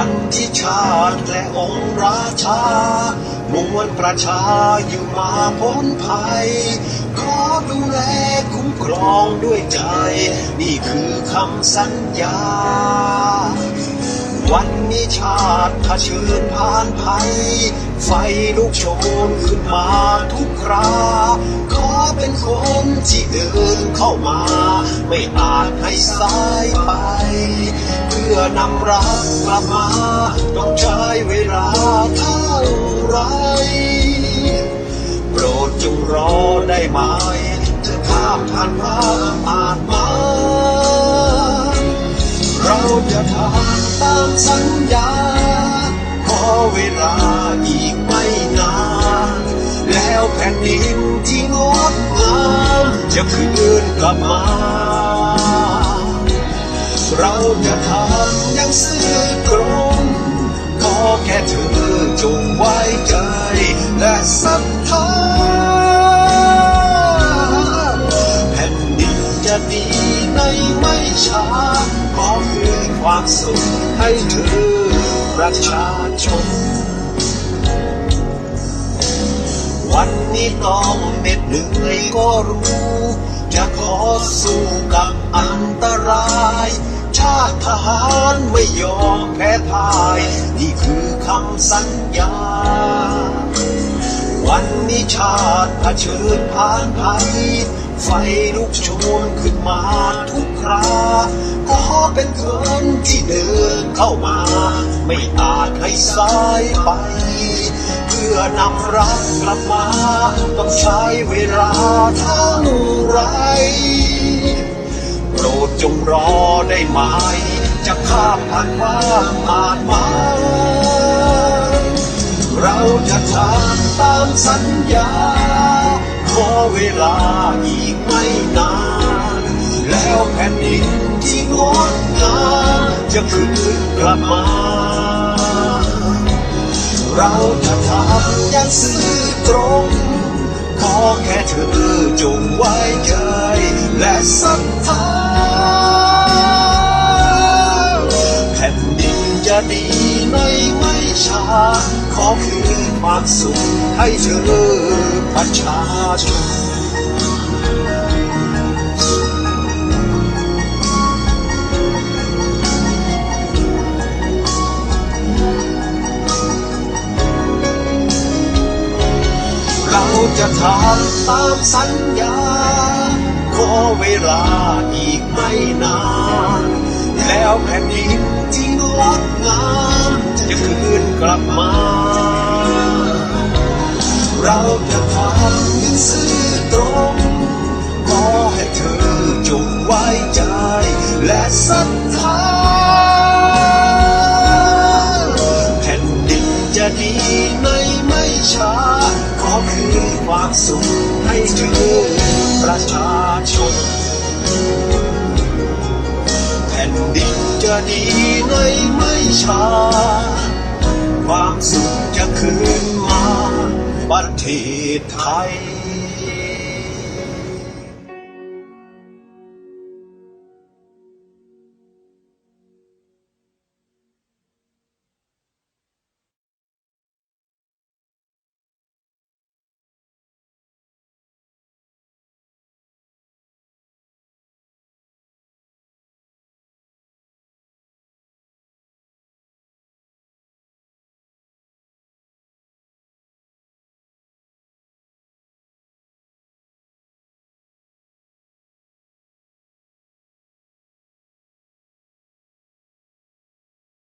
วันที่ชาติและองค์ราชามวลประชาอยู่มาพ้นภัย ขอดูแลคุ้มครองด้วยใจ นี่คือคำสัญญา วันนี้ชาติเผชิญผ่านภัย ไฟลุกโชนขึ้นมาทุกครา ขอเป็นคนที่เดินเข้ามา ไม่อาจให้สายไป เพื่อนำรักกลับมาต้องใช้เวลาเท่าไรโปรดจงรอได้ไหมจะข้ามผ่านมาอาจมา เราจะทำ สัญญา ขอเวลาอีกไม่นาน แล้วแผ่นดินที่งดงามจะคืนกลับมา เราจะทำอย่างซื่อตรงขอแค่เธอจงไว้ใจและศรัทธา ให้เธอประชาชน วันนี้ต้องเหน็ดเหนื่อยก็รู้ จะขอสู้กับอันตราย ชาติทหารไม่ยอมแพ้พ่าย นี่คือคำสัญญา วันนี้ชาติเผชิญผ่านภัยไฟลุกโชนขึ้นมาทุกคราก็เป็นเคน ที่เดินเข้ามา ไม่อาจให้สายไป เพื่อนำรักกลับมา ต้องใช้เวลาเท่าไรโปรดจงรอได้ไหม จะข้ามผ่านความอาจมาเราจะทำตามสัญญา ขอเวลาอีกไม่นาน แล้วแผ่นดินที่งดงาม จะคืนกลับมา เราจะทำอย่างซื่อตรง ขอแค่เธอจงไว้ใจและศรัทธาแผ่นดินจะดีในไม่ช้า ขอคืนความสุขให้เธอประชาชน จะทำตามสัญญา ขอเวลาอีกไม่นาน แล้วแผ่นดินที่งดงามจะคืนกลับมา เราจะทำย่างซื่อตรง ขอให้เธอจงไว้ใจ และศรัทธาแผ่นดินจะดี ความสุขให้ถึงประชาชน แผ่นดินจะดีในไม่ช้า ความสุขจะคืนมาประเทศไทย